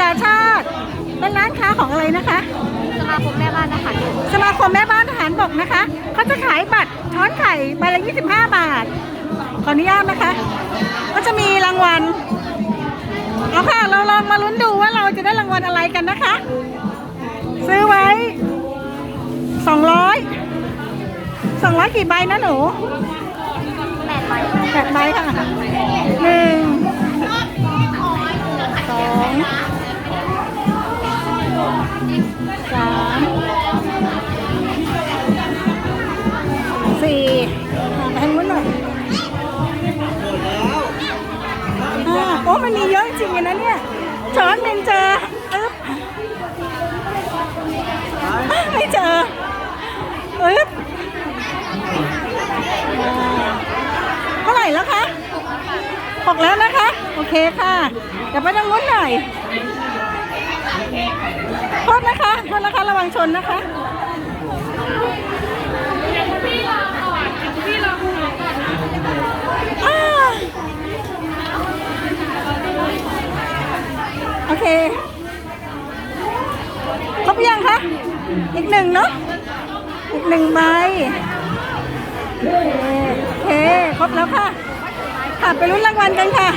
กาชาติเป็นร้านค้าของอะไรนะคะ สมาคมแม่บ้านนะคะสมาคมแม่บ้านทหารบกนะคะเขาจะขายบัตรช้อนไข่ใบละ25 บาท ขออนุญาตนะคะ ก็จะมีรางวัลเอาค่ะเราลองมาลุ้นดูว่าเราจะได้รางวัลอะไรกันนะคะ ซื้อไว้ 200 200กี่ใบนะหนูแปดใบแปดใบค่ะ สามสี่อะไปทงนู้นหน่อยอ่าโอ้มันมีเยอะจริงๆนะเนี่ยช้อนหนึ่งเจออึ๊บไม่เจออึ๊บเท่าไหร่แล้วคะหกแล้วนะคะ โอเคค่ะเดี๋ยวไปทางนู้นหน่อย ษนะคะโทษนะคะระวังชนนะคะอ่าโอเคครบยังคะอีกหนึ่งเนาะอีกหนึ่งใบโอเคครบแล้วค่ะค่ะไปลุ้นรางวัลกันค่ะ